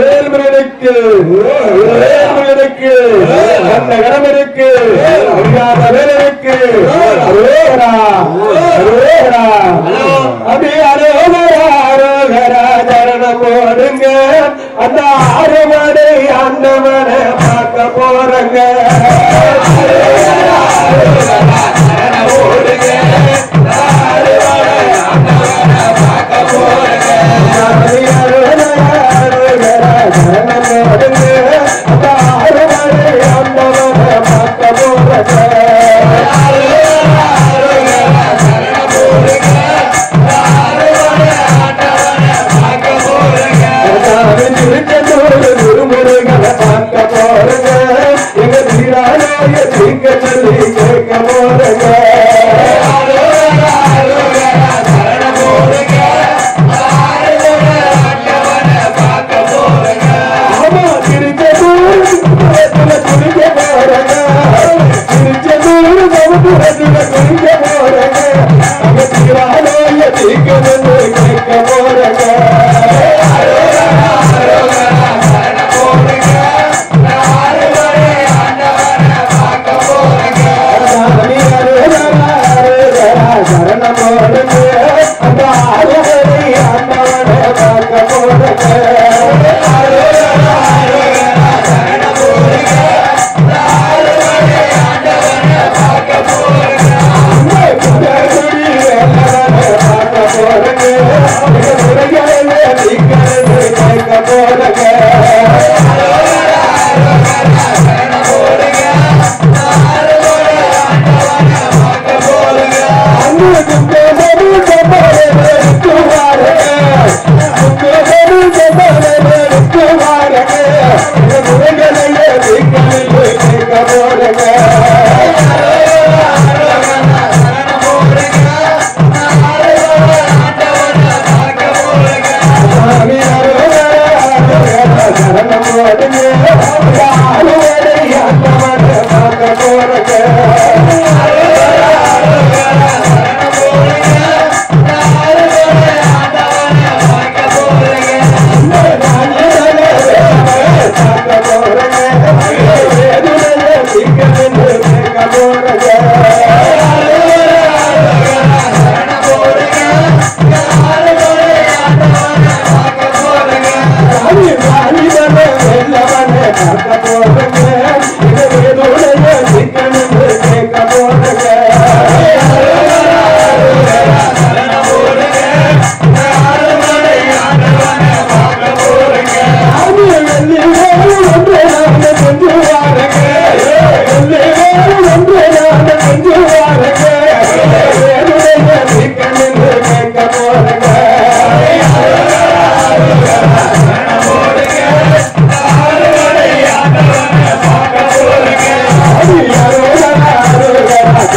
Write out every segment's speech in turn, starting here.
வேல்முருகனுக்கு வேல்முருகனுக்கு அந்த கடமனுக்கு அறியாத வேலனுக்கு அரோகரா அரோகரா. அபி அரோகரா அரோகரா சரணம் போடுங்க அந்த ஆறுமடை ஆண்டவனை பார்க்க போறங்க. தீராலோய கேட்க போறேங்க. சாமி அந்த ஆறுவரை ஆண்டவனை பார்க்க போறேங்க. Yeah.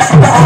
I'm